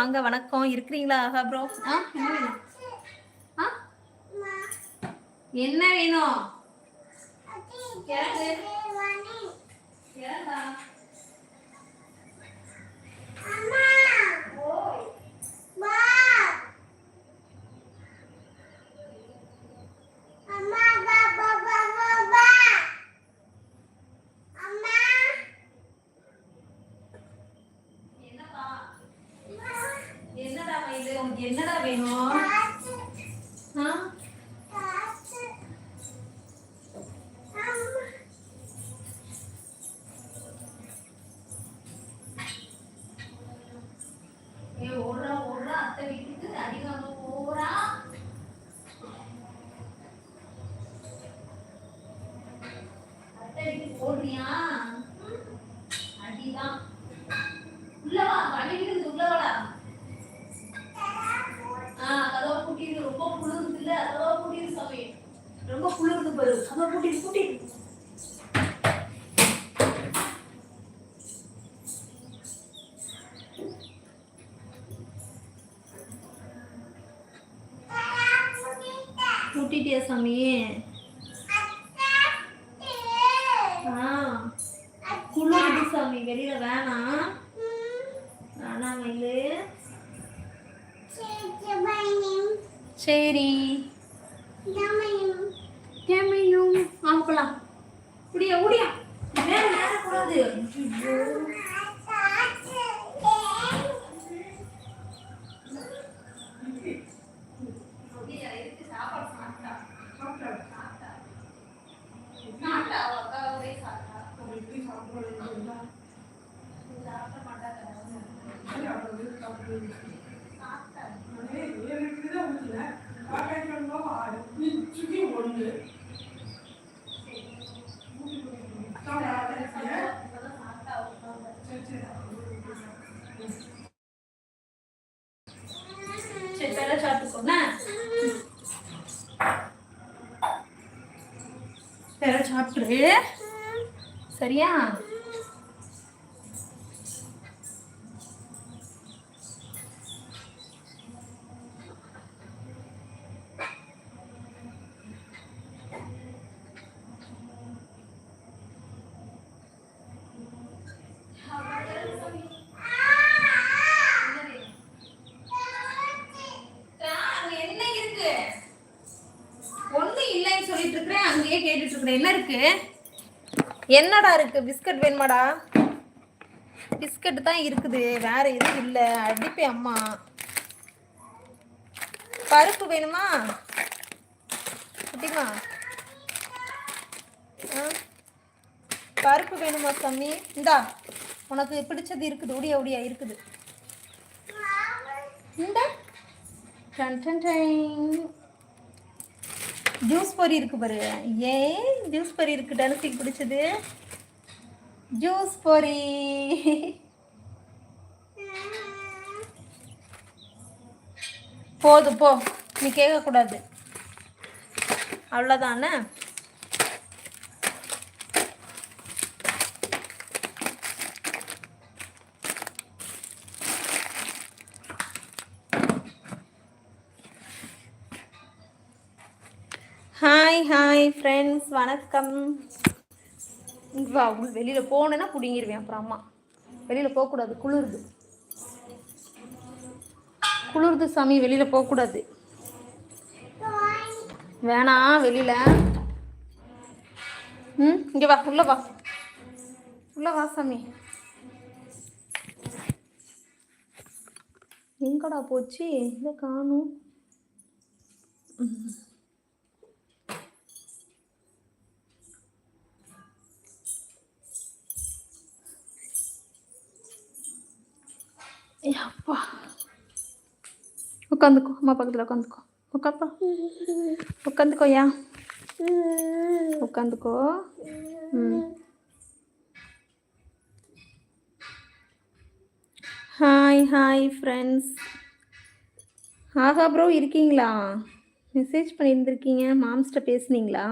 வாங்க வணக்கம். இருக்கிறீங்களா ஆஹா ப்ரோ ஆ என்ன வேணும் ஆ என்ன வேணும் கிழங்கு கிழங்கா ஓய் என்னப்பா என்னடா இது உனக்கு என்னடா வேணும்? ஓடுறா ஓடுறா. அத்தை வீட்டுக்கு அதிகம் ஓடுறா அத்தை வீட்டுக்கு ஓடுறியா? அடிதான் உள்ள வா வலிக்குது உள்ள வாடா ஆ கதவை பூட்டிடு ரொம்ப குளிருது இல்ல கதவை பூட்டிடு சாமி ரொம்ப குளிருது பாரு. கதவை பூட்டிடு பூட்டிடு பூட்டிட்டியா சாமி? ஆ. குளிருது சாமி வெளியில வேணாம் வேணாம் மயிலு சரி. கேமையும் ஆகலாம் முடியா முடியா மேல ஏறக்கூடாது पेरा चाप्टर है। सरिया। கேட்டுட்டு இருக்கிறேன் என்ன இருக்கு? என்னடா இருக்கு? பிஸ்கட் வேணுமாடா? பிஸ்கட் தான் இருக்குது. வேற எதுவும் இல்லை. அடிப்பேன் அம்மா. பருப்பு வேணுமா? குட்டிமா? பருப்பு வேணுமா சாமி இந்தா உனக்கு பிடிச்சது இருக்குது. ஒடியா ஒடியா இருக்குது. இந்த. டன் டன் டைம் ஜூஸ் பொரி இருக்கு பாரு. ஏன் ஜூஸ் பொரி இருக்கு. டனசிக்கு பிடிச்சது. ஜூஸ் பொரி. போதும் போ. நீ கேட்கக்கூடாது. அவ்வளோதானே ஹாய் ஹாய் ஃப்ரெண்ட்ஸ் வணக்கம். வா உள் வெளியில் போனேன்னா பிடுங்கிடுவேன் அப்புறம் அம்மா. வெளியில் போகக்கூடாது குளிருது. குளிருது சாமி வெளியில் போகக்கூடாது. வேணாம் வெளியில். ம் இங்கே வா உள்ள வா. உள்ள வா சாமி. எங்கடா போச்சு? இதை காணும்? அப்பா உட்காந்துக்கோ அம்மா பக்கத்தில் உட்காந்துக்கோ உட்காப்பா உட்காந்துக்கோயா உட்காந்துக்கோ ம் ஹாய் ஹாய் ஃப்ரெண்ட்ஸ் ஆஹா ப்ரோ இருக்கீங்களா மெசேஜ் பண்ணியிருந்துருக்கீங்க மாம்ஸ்ட்ட பேசுனீங்களா?